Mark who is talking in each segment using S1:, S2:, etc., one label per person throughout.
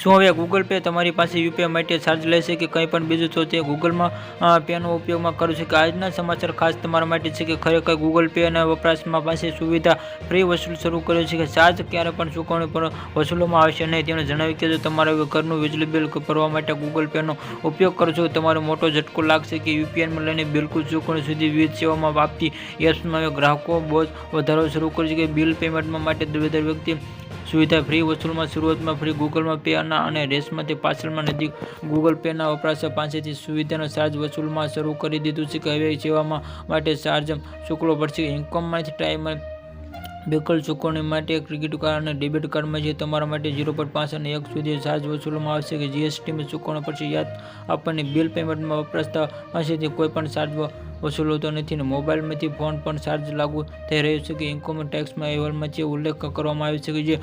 S1: શું હવે Google pay તમારી પાસે યુપીઆઈ માટે ચાર્જ લેશે કે કંઈ પણ બીજું? તો તે ગૂગલમાં પેનો ઉપયોગમાં કરું છું કે આજના સમાચાર ખાસ તમારા માટે છે કે ખરેખર ગૂગલ પે અને વપરાશમાં પાસે સુવિધા ફ્રી વસૂલ શરૂ કર્યો છે કે ચાર્જ ક્યારે પણ ચૂકવણી પર વસૂલવામાં આવશે નહીં તેમણે જણાવ્યું કે જો તમારે ઘરનું વીજળી બિલ ભરવા માટે ગૂગલ પેનો ઉપયોગ કરશો તમારો મોટો ઝટકો લાગશે કે યુપીઆઈમાં લઈને બિલકુલ ચૂકવણી સુધી વિવિધ સેવામાં આપતી એપ્સમાં ગ્રાહકો બહુ વધારો શરૂ કર્યો છે કે બિલ પેમેન્ટમાં માટે દર વ્યક્તિ સુવિધા ફ્રી વસૂલમાં શરૂઆતમાં ફ્રી ગૂગલમાં પે ના અને રેસમાંથી પાછળમાં નજીક ગૂગલ પેના વપરાશક પાસેથી સુવિધાનો ચાર્જ વસૂલમાં શરૂ કરી દીધું છે. કે હવે સેવામાં માટે ચાર્જ ચૂકવો પડશે ઇન્કમમાંથી ટાઈમ બેકલ ચૂકવણી માટે ક્રેડિટ કાર્ડ અને ડેબિટ કાર્ડમાં જે તમારા માટે ઝીરો પોઈન્ટ પાંચ અને એક સુધી ચાર્જ વસૂલવામાં આવશે. કે જીએસટીમાં ચૂકવણી પડશે. યાદ આપણને બિલ પેમેન્ટમાં વપરાશતા પાસેથી કોઈપણ ચાર્જ વસૂલતો નથી અને મોબાઈલમાંથી ફોન પણ ચાર્જ લાગુ થઈ રહ્યો છે કે ઇન્કમ ટેક્સમાં અહેવાલમાં જે ઉલ્લેખ કરવામાં આવ્યો છે કે જે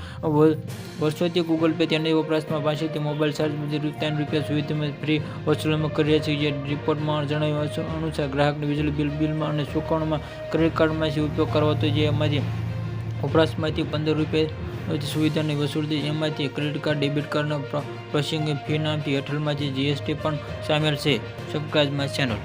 S1: વર્ષોથી ગૂગલ પે તેના વપરાશમાં પાસેથી મોબાઈલ ચાર્જ બધી ત્રણ રૂપિયા સુવિધા ફ્રી વસૂલવામાં કરી રહ્યા છે. જે રિપોર્ટમાં જણાવ્યું અનુ- અનુસાર ગ્રાહકને વીજળી બિલ, બિલમાં અને ચૂકવણીમાં ક્રેડિટ કાર્ડમાંથી ઉપયોગ કરવો તો જે એમાંથી વપરાશમાંથી પંદર રૂપિયા સુવિધાની વસૂલતી એમાંથી ક્રેડિટ કાર્ડ ડેબિટ કાર્ડના પ્રોસેસિંગ ફી નામથી હેઠળમાંથી જીએસટી પણ સામેલ છે. Subscribe channel